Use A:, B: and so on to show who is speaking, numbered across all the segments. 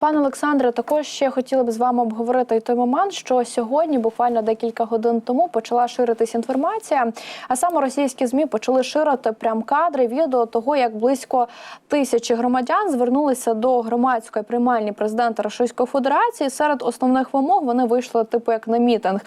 A: Пане Олександре, також ще хотіли б з вами обговорити і той момент, що сьогодні, буквально декілька годин тому, почала ширитись інформація. А саме російські змі почали ширити прям кадри, відео того, як близько тисячі громадян звернулися до громадської приймальні президента Російської Федерації. Серед основних вимог вони вийшли типу як на мітинг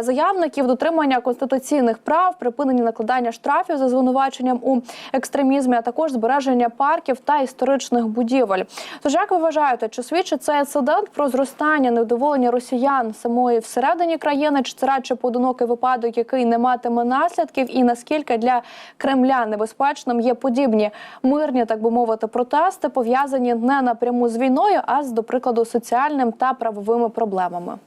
A: заявників дотримання конституційних прав, припинення накладання штрафів за звинуваченням у екстремізмі, а також збереження парків та історичних будівель. Тож, як ви вважаєте, чи свідчить цей інцидент про зростання невдоволення росіян самої всередині країни, чи це радше поодинокий випадок, який не матиме наслідків, і наскільки для Кремля небезпечним є подібні мирні, так би мовити, протести, пов'язані не напряму з війною, а з, до прикладу, соціальним та правовими проблемами?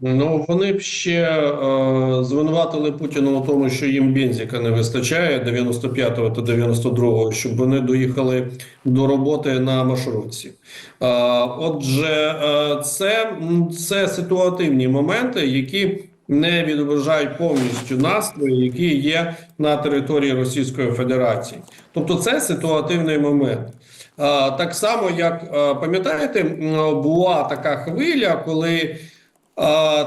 B: Ну, вони б ще е, звинуватили Путіна у тому, що їм бензика не вистачає 95-го та 92-го, щоб вони доїхали до роботи на маршрутці. Е, отже, е, це, це ситуативні моменти, які не відображають повністю настрої, які є на території Російської Федерації. Тобто, це ситуативний момент. Е, Так само, як е, пам'ятаєте, була така хвиля, коли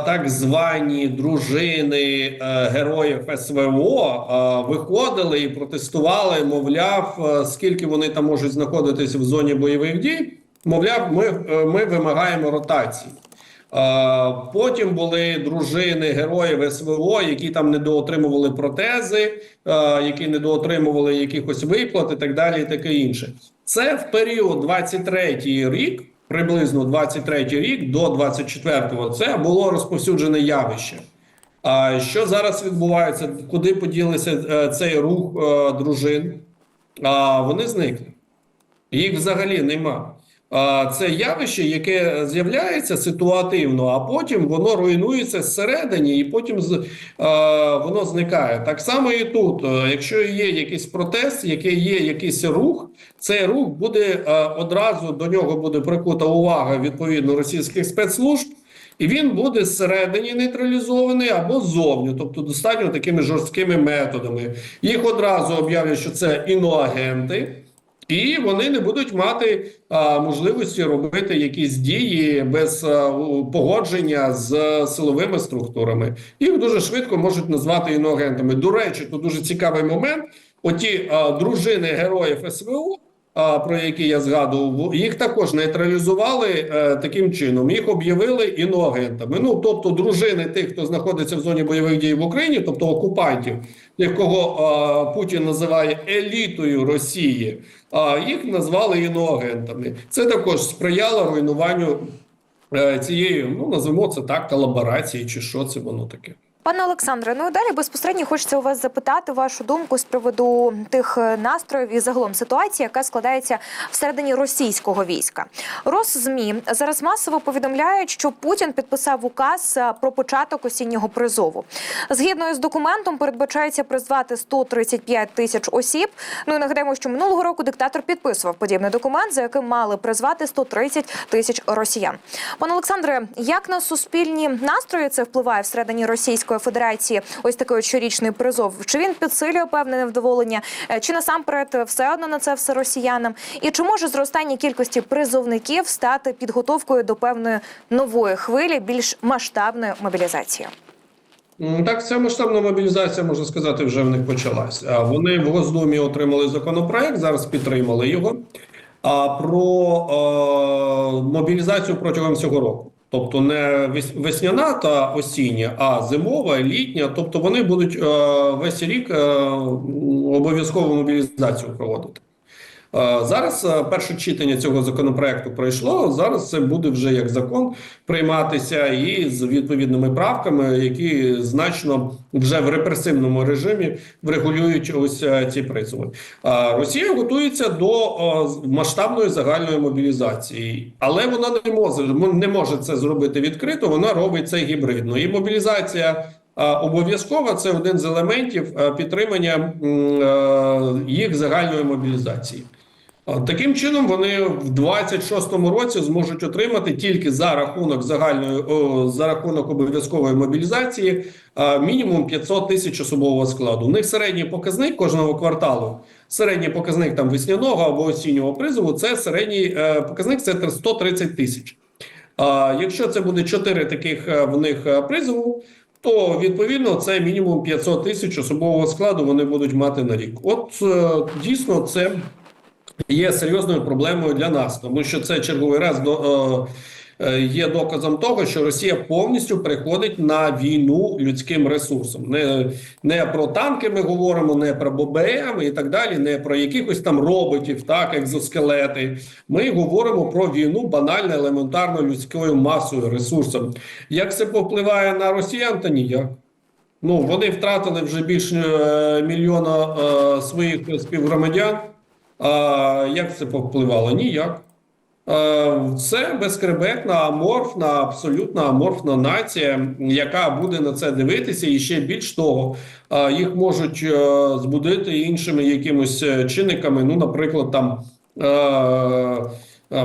B: так звані дружини е, героїв СВО виходили і протестували, мовляв, е, скільки вони там можуть знаходитися в зоні бойових дій. Мовляв, ми, е, ми вимагаємо ротації. Потім були дружини героїв СВО, які там недоотримували протези, які недоотримували якихось виплат і так далі, і таке інше. Це в період 23-й рік, приблизно 23-й рік до 24-го, це було розповсюджене явище. А що зараз відбувається? Куди поділися е, цей рух е, дружин? А вони зникли. Їх взагалі нема. Це явище, яке з'являється ситуативно, а потім воно руйнується зсередині, і потім з- воно зникає. Так само і тут. Е, Якщо є якийсь протест, який є якийсь рух, цей рух буде е, одразу до нього буде прикута увага відповідно російських спецслужб. І він буде зсередині нейтралізований або ззовні, тобто достатньо такими жорсткими методами. Їх одразу об'являть, що це іноагенти, і вони не будуть мати можливості робити якісь дії без погодження з силовими структурами. Їх дуже швидко можуть назвати іноагентами. До речі, тут дуже цікавий момент. Оті а, дружини героїв СВО. Про які я згадував, їх також нейтралізували е, таким чином. Їх об'явили іноагентами. Ну тобто, дружини тих, хто знаходиться в зоні бойових дій в Україні, тобто окупантів, тих, кого Путін називає елітою Росії, їх назвали іноагентами. Це також сприяло руйнуванню е, цієї, ну назвемо це так, колаборації, чи що це воно таке.
C: Пане Олександре, ну і далі безпосередньо хочеться у вас запитати вашу думку з приводу тих е, настроїв і загалом ситуації, яка складається всередині російського війська. Росзмі зараз масово повідомляють, що Путін підписав указ е, про початок осіннього призову. Згідно з документом, передбачається призвати 135 тисяч осіб. Ну і нагадаємо, що минулого року диктатор підписував подібний документ, за яким мали призвати 130 тисяч росіян. Пане Олександре, як на суспільні настрої це впливає всередині Російської Федерації? Ось такий от щорічний призов? Чи він підсилює певне невдоволення? Е, Чи насамперед все одно на це все росіянам? І чи може зростання кількості призовників стати підготовкою до певної нової хвилі, більш масштабної мобілізації?
B: Так, ця масштабна мобілізація, можна сказати, вже в них почалась. Вони в Госдумі отримали законопроект, зараз підтримали його. А про е, мобілізацію протягом цього року. Тобто не вес- весняна та осіння, а зимова, літня. Тобто вони будуть е, весь рік е, обов'язково мобілізацію проводити. Е, Зараз е, перше читання цього законопроекту пройшло. Зараз це буде вже як закон прийматися і з відповідними правками, які значно вже в репресивному режимі врегулюють ось е, ці призови. Росія готується до масштабної загальної мобілізації, але вона не може не може це зробити відкрито. Вона робить це гібридно. І мобілізація Обов'язково це один з елементів підтримання їх загальної мобілізації. Таким чином, вони в 26-му році зможуть отримати тільки за рахунок загальної за рахунок обов'язкової мобілізації мінімум 500 тисяч особового складу. У них середній показник кожного кварталу середній показник там весняного або осіннього призову, це середній е, показник це 130 тисяч. А якщо це буде 4 таких е, в них е, призову, то відповідно це мінімум 500 тисяч особового складу вони будуть мати на рік. От дійсно це є серйозною проблемою для нас, тому що це черговий раз до. е, е, Є доказом того, що Росія повністю переходить на війну людським ресурсом. Не, не про танки ми говоримо, не про ББМ і так далі, не про якихось там роботів, так екзоскелети. Ми говоримо про війну банально, елементарно людською масою, ресурсом. Як це повпливає на росіян, та ніяк. Ну вони втратили вже більше е, мільйона е, своїх співгромадян. А як це повпливало? Ніяк. Е, Це безкребетна, аморфна, абсолютно аморфна нація, яка буде на це дивитися, і ще більш того, е, їх можуть е, збудити іншими якимось чинниками. Ну, наприклад, там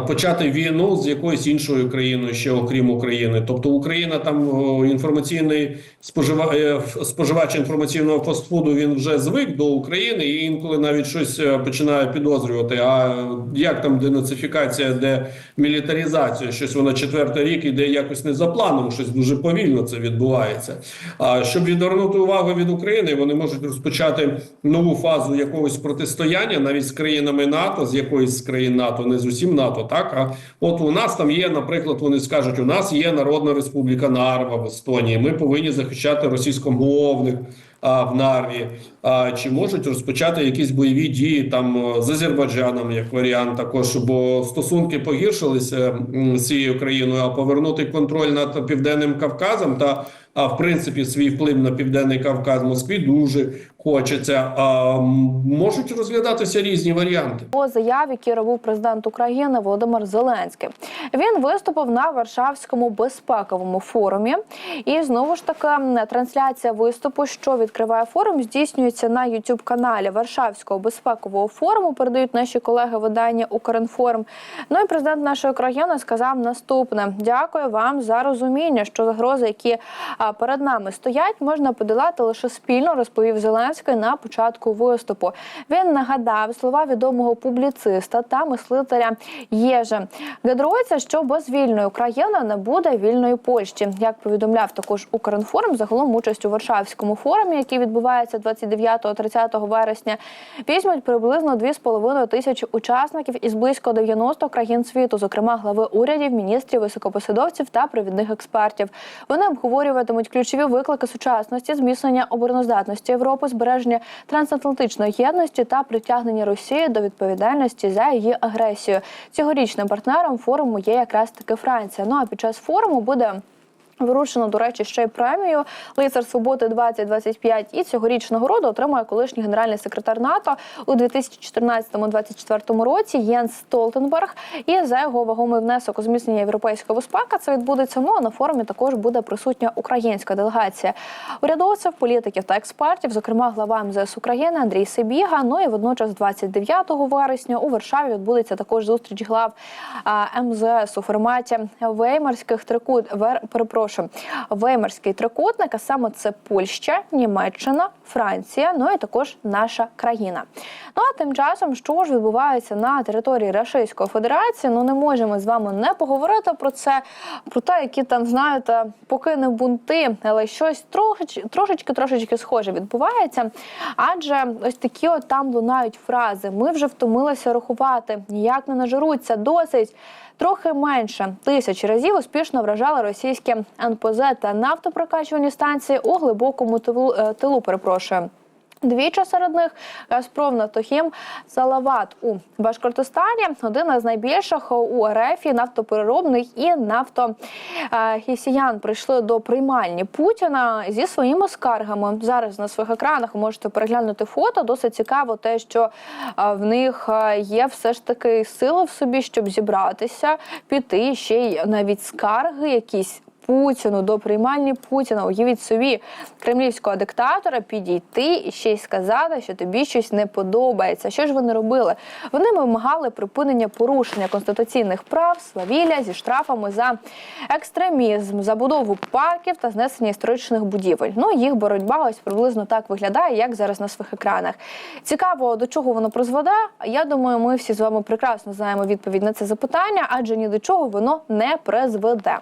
B: почати війну з якоюсь іншою країною, ще окрім України. Тобто Україна там інформаційний спожива... е, споживач інформаційного фастфуду він вже звик до України і інколи навіть щось е, починає підозрювати. А як там денацифікація, де мілітаризація, щось вона четвертий рік іде якось не за планом, щось дуже повільно це відбувається. А щоб відвернути увагу від України, вони можуть розпочати нову фазу якогось протистояння навіть з країнами НАТО, з якоїсь з країн НАТО, не з усім НАТО. Так а от у нас там є, наприклад, вони скажуть: у нас є Народна Республіка Нарва в Естонії. Ми повинні захищати російськомовних. А в Нарві а чи можуть розпочати якісь бойові дії там е, з Азербайджаном, як варіант, також бо стосунки погіршилися з цією країною, а повернути контроль над південним Кавказом та а в принципі свій вплив на південний Кавказ Москві дуже хочеться. А можуть розглядатися різні варіанти.
A: По заяві, які робив президент України Володимир Зеленський, він виступив на Варшавському безпековому форумі. І знову ж таки трансляція виступу, що відкриває форум, здійснюється на youtube каналі Варшавського безпекового форуму. Передають наші колеги видання Укрінформ. Ну і президент нашої країни сказав наступне: дякую вам за розуміння, що загрози, які перед нами стоять, можна подолати лише спільно, розповів Зеленський на початку виступу. Він нагадав слова відомого публіциста та мислителя Єжа Гедруйця, що без вільної України не буде вільної Польщі. Як повідомляв також Укрінформ, загалом участь у Варшавському форумі, який відбувається 29-30 вересня, візьмуть приблизно 2,5 тисячі учасників із близько 90 країн світу, зокрема глави урядів, міністрів, високопосадовців та провідних експертів. Вони обговорюватимуть ключові виклики сучасності, зміцнення обороноздатності Європи, збереження трансатлантичної єдності та притягнення Росії до відповідальності за її агресію. Цьогорічним партнером форуму є якраз таки Франція. Ну а під час форуму буде. Вирушено, до речі, ще й премію Лицар Свободи 2025 і цьогоріч нагороду отримає колишній генеральний секретар НАТО у 2014-2024 році Єнс Столтенберг. І за його вагомий внесок у зміцнення європейської безпеки це відбудеться. Ну а на форумі також буде присутня українська делегація урядовців, політиків та експертів, зокрема глава МЗС України Андрій Сибіга. Ну і водночас, 29 вересня у Варшаві відбудеться також зустріч глав МЗС у форматі веймарських трикут. Вер, перепрошую, веймарський трикутник, а саме це Польща, Німеччина, Франція, ну і також наша країна. Ну а тим часом, що ж відбувається на території Російської Федерації, ну не можемо з вами не поговорити про це, про те, які там знаєте, поки не бунти, але щось трошечки, трошечки, трошечки схоже відбувається. Адже ось такі от там лунають фрази: ми вже втомилися рахувати, ніяк не нажируться, досить. Трохи менше тисяч разів успішно вражали російські НПЗ та нафтопрокачувальні станції у глибокому тилу, е, тилу перепрошую. Двічі серед них Газпром Нафтохім Салават у Башкортостані, один із найбільших у РФ нафтопереробних і нафтохісіян прийшли до приймальні Путіна зі своїми скаргами. Зараз на своїх екранах можете переглянути фото. Досить цікаво, те, що в них є все ж таки сили в собі, щоб зібратися, піти ще й навіть скарги, якісь Путіну, до приймальні Путіна. Уявіть собі кремлівського диктатора підійти і ще й сказати, що тобі щось не подобається. Що ж вони робили? Вони вимагали припинення порушення конституційних прав, свавілля зі штрафами за екстремізм, забудову парків та знесення історичних будівель. Ну їх боротьба ось приблизно так виглядає, як зараз на своїх екранах. Цікаво, до чого воно призведе. Я думаю, ми всі з вами прекрасно знаємо відповідь на це запитання, адже ні до чого воно не призведе.